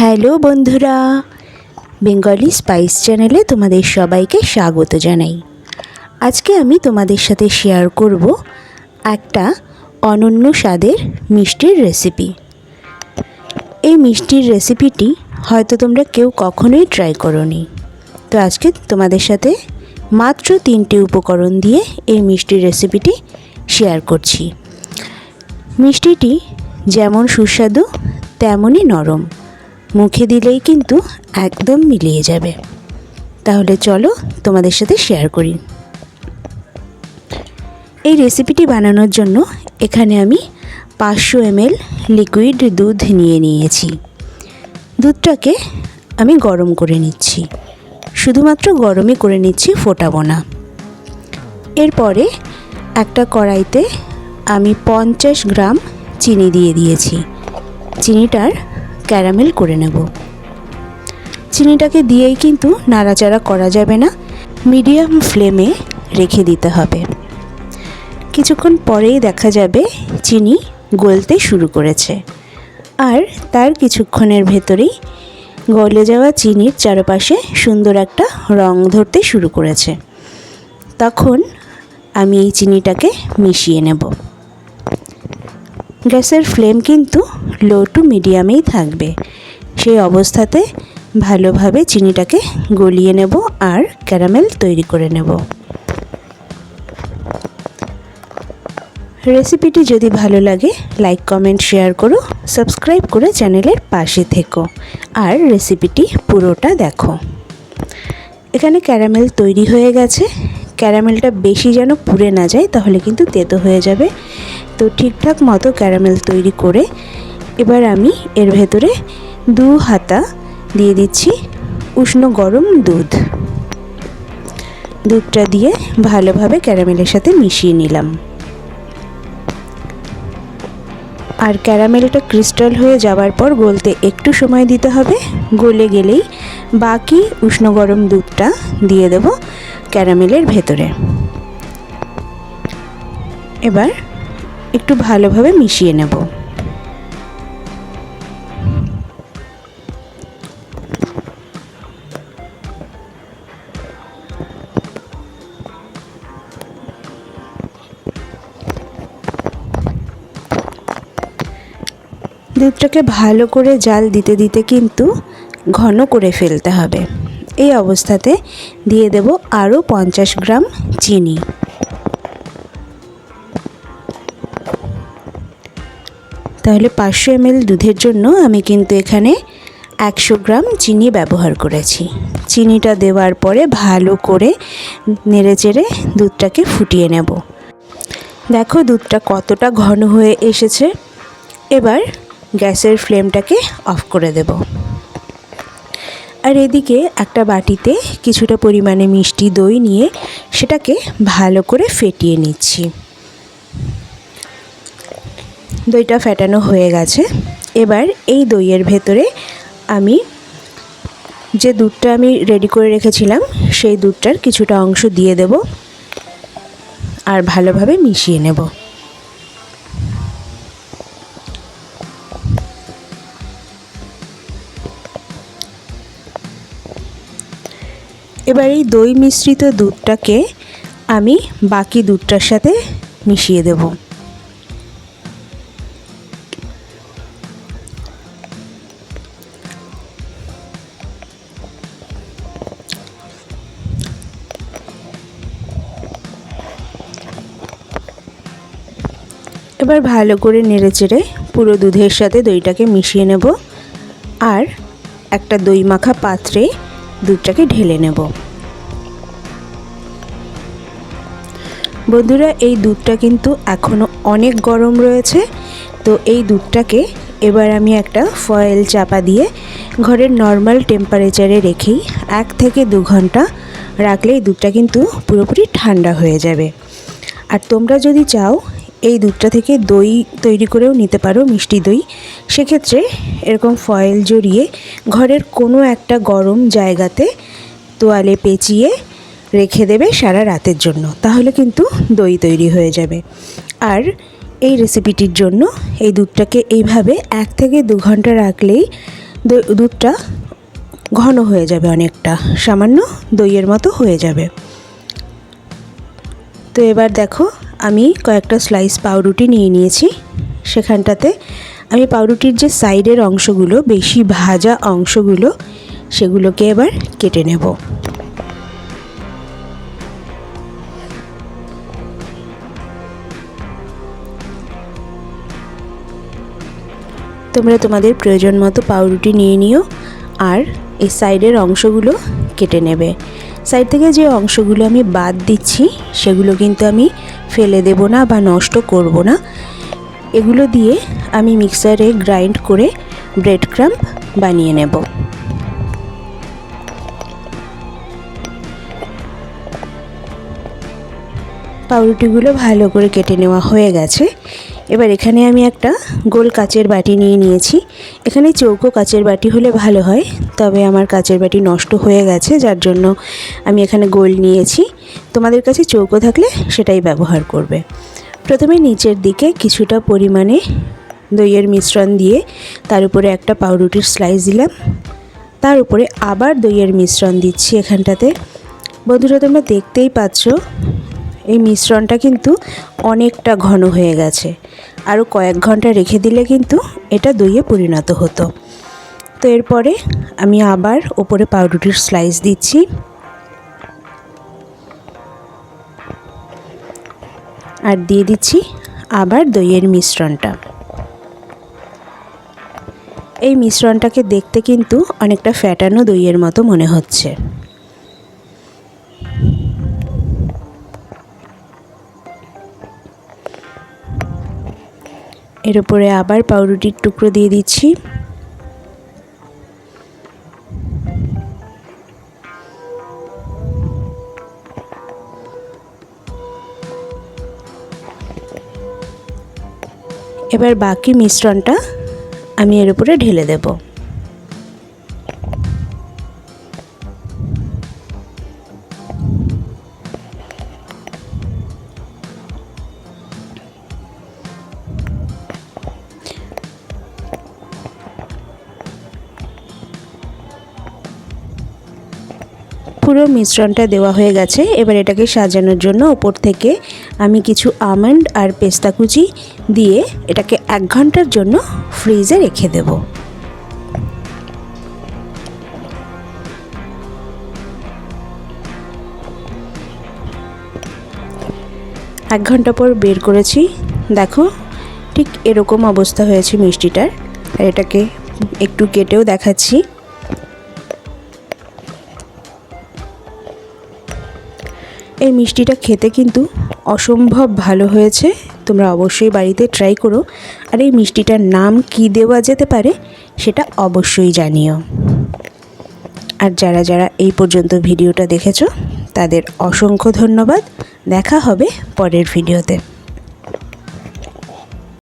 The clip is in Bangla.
হ্যালো বন্ধুরা, বেঙ্গলি স্পাইস চ্যানেলে তোমাদের সবাইকে স্বাগত জানাই। আজকে আমি তোমাদের সাথে শেয়ার করব একটা অনন্য স্বাদের মিষ্টির রেসিপি এই মিষ্টির রেসিপিটি হয়তো তোমরা কেউ কখনোই ট্রাই করোনি। তো আজকে তোমাদের সাথে মাত্র তিনটে উপকরণ দিয়ে এই মিষ্টির রেসিপিটি শেয়ার করছি। মিষ্টিটি যেমন সুস্বাদু, তেমনই নরম। মুখে দিলেই কিন্তু একদম মিলিয়ে যাবে। তাহলে চলো তোমাদের সাথে শেয়ার করি। এই রেসিপিটি বানানোর জন্য এখানে আমি পাঁচশো এমএল লিকুইড দুধ নিয়ে নিয়েছি। দুধটাকে আমি গরম করে নিচ্ছি। শুধুমাত্র গরমই করে নিচ্ছি ফোটাবো না। এরপরে একটা কড়াইতে আমি পঞ্চাশ গ্রাম চিনি দিয়ে দিয়েছি। চিনিটার ক্যারামেল করে নেব। চিনিটাকে দিয়েই কিন্তু নাড়াচাড়া করা যাবে না, মিডিয়াম ফ্লেমে রেখে দিতে হবে। কিছুক্ষণ পরেই দেখা যাবে চিনি গলতে শুরু করেছে। আর তার কিছুক্ষণের ভেতরেই গলে যাওয়া চিনির চারপাশে সুন্দর একটা রং ধরতে শুরু করেছে। তখন আমি এই চিনিটাকে মিশিয়ে নেব। গ্যাসের ফ্লেম কিন্তু লো টু মিডিয়ামেই থাকবে। সেই অবস্থাতে ভালোভাবে চিনিটাকে গলিয়ে নেব আর ক্যারামেল তৈরি করে নেব। রেসিপিটি যদি ভালো লাগে, লাইক, কমেন্ট, শেয়ার করো, সাবস্ক্রাইব করে চ্যানেলের পাশে থেকো আর রেসিপিটি পুরোটা দেখো। এখানে ক্যারামেল তৈরি হয়ে গেছে। ক্যারামেলটা বেশি যেন পুড়ে না যায়, তাহলে কিন্তু তেতো হয়ে যাবে। তো ঠিকঠাক মতো ক্যারামেল তৈরি করে এবার আমি এর ভেতরে দু হাতা দিয়ে দিচ্ছি উষ্ণ গরম দুধ। দুধটা দিয়ে ভালোভাবে ক্যারামেলের সাথে মিশিয়ে নিলাম। আর ক্যারামেলটা ক্রিস্টাল হয়ে যাওয়ার পর গলতে একটু সময় দিতে হবে। গলে গেলেই বাকি উষ্ণ গরম দুধটা দিয়ে দেব ক্যারামেলের ভেতরে। এবার একটু ভালোভাবে মিশিয়ে নেব। দুধটাকে ভালো করে জাল দিতে দিতে কিন্তু ঘন করে ফেলতে হবে। এই অবস্থাতে দিয়ে দেব আরও পঞ্চাশ গ্রাম চিনি। তাহলে পাঁচশো এমএল দুধের জন্য আমি কিন্তু এখানে একশো গ্রাম চিনি ব্যবহার করেছি। চিনিটা দেওয়ার পরে ভালো করে নেড়ে চেড়ে দুধটাকে ফুটিয়ে নেব। দেখো দুধটা কতটা ঘন হয়ে এসেছে। এবার গ্যাসের ফ্লেমটাকে অফ করে দেব। আর এদিকে একটা বাটিতে কিছুটা পরিমাণে মিষ্টি দই নিয়ে সেটাকে ভালো করে ফেটিয়ে নিচ্ছি। দইটা ফেটানো হয়ে গেছে। এবার এই দইয়ের ভেতরে আমি যে দুধটা আমি রেডি করে রেখেছিলাম, সেই দুধটার কিছুটা অংশ দিয়ে দেব আর ভালোভাবে মিশিয়ে নেব। এবার এই দই মিশ্রিত দুধটাকে আমি বাকি দুধটার সাথে মিশিয়ে দেব। এবার ভালো করে নেড়েচেড়ে পুরো দুধের সাথে দইটাকে মিশিয়ে নেব আর একটা দই মাখা পাত্রে দুধটাকে ঢেলে নেব। বন্ধুরা, এই দুধটা কিন্তু এখনও অনেক গরম রয়েছে, তো এই দুধটাকে এবার আমি একটা ফয়েল চাপা দিয়ে ঘরের নর্মাল টেম্পারেচারে রেখেই এক থেকে দু ঘণ্টা রাখলে এই দুধটা কিন্তু পুরোপুরি ঠান্ডা হয়ে যাবে। আর তোমরা যদি চাও এই দুধটা থেকে দই তৈরি করেও নিতে পারো, মিষ্টি দই। সেক্ষেত্রে এরকম ফয়েল জড়িয়ে ঘরের কোনো একটা গরম জায়গাতে তোয়ালে পেঁচিয়ে রেখে দেবে সারা রাতের জন্য, তাহলে কিন্তু দই তৈরি হয়ে যাবে। আর এই রেসিপিটির জন্য এই দুধটাকে এইভাবে এক থেকে দু ঘণ্টা রাখলেই দুধটা ঘন হয়ে যাবে অনেকটা, সামান্য দইয়ের মতো হয়ে যাবে। তো এবার দেখো আমি কয়েকটা স্লাইস পাউরুটি নিয়ে নিয়েছি। সেখানটাতে আমি পাউরুটির যে সাইডের অংশগুলো, বেশি ভাজা অংশগুলো, সেগুলোকে এবার কেটে নেব। তোমরা তোমাদের প্রয়োজন মতো পাউরুটি নিয়ে নিও। আর এই সাইডের অংশগুলো কেটে নেবে। সাইড থেকে যে অংশগুলো আমি বাদ দিচ্ছি, সেগুলো কিন্তু আমি ফেলে দেব না বা নষ্ট করব না। এগুলো দিয়ে আমি মিক্সারে গ্রাইন্ড করে ব্রেড ক্রাম্প বানিয়ে নেব। পাউরুটিগুলো ভালো করে কেটে নেওয়া হয়ে গেছে। এবার এখানে আমি একটা গোল কাচের বাটি নিয়ে নিয়েছি। এখানে চৌকো কাচের বাটি হলে ভালো হয়, তবে আমার কাচের বাটি নষ্ট হয়ে গেছে, যার জন্য আমি এখানে গোল নিয়েছি। তোমাদের কাছে চৌকো থাকলে সেটাই ব্যবহার করবে। প্রথমে নিচের দিকে কিছুটা পরিমাণে দইয়ের মিশ্রণ দিয়ে তার উপরে একটা পাউরুটির স্লাইস দিলাম। তার উপরে আবার দইয়ের মিশ্রণ দিচ্ছি এখানটাতে। বন্ধুরা, তোমরা দেখতেই পাচ্ছ এই মিশ্রণটা কিন্তু অনেকটা ঘন হয়ে গেছে। আরও কয়েক ঘণ্টা রেখে দিলে কিন্তু এটা দইয়ে পরিণত হতো। তো এরপরে আমি আবার ওপরে পাউরুটির স্লাইস দিচ্ছি। আর দিয়ে দিচ্ছি আবার দইয়ের মিশ্রণটা। এই মিশ্রণটাকে দেখতে কিন্তু অনেকটা ফ্যাটানো দইয়ের মতো মনে হচ্ছে। এর উপরে আবার পাউরুটির টুকরো দিয়ে দিচ্ছি। এবার বাকি মিশ্রণটা আমি এর উপরে ঢেলে দেব। পুরো মিশ্রণটা দেওয়া হয়ে গেছে। এবার এটাকে সাজানোর জন্য ওপর থেকে আমি কিছু আমন্ড আর পেস্তা কুচি দিয়ে এটাকে এক ঘণ্টার জন্য ফ্রিজে রেখে দেব। এক ঘণ্টা পর বের করেছি। দেখো, ঠিক এরকম অবস্থা হয়েছে মিষ্টিটার। আর এটাকে একটু কেটেও দেখাচ্ছি। মিষ্টিটা খেতে কিন্তু অসম্ভব ভালো হয়েছে। তোমরা অবশ্যই বাড়িতে ট্রাই করো। আর এই মিষ্টিটার নাম কি দেওয়া যেতে পারে সেটা অবশ্যই জানিও। আর যারা যারা এই পর্যন্ত ভিডিওটা দেখেছ, তাদের অসংখ্য ধন্যবাদ। দেখা হবে পরের ভিডিওতে।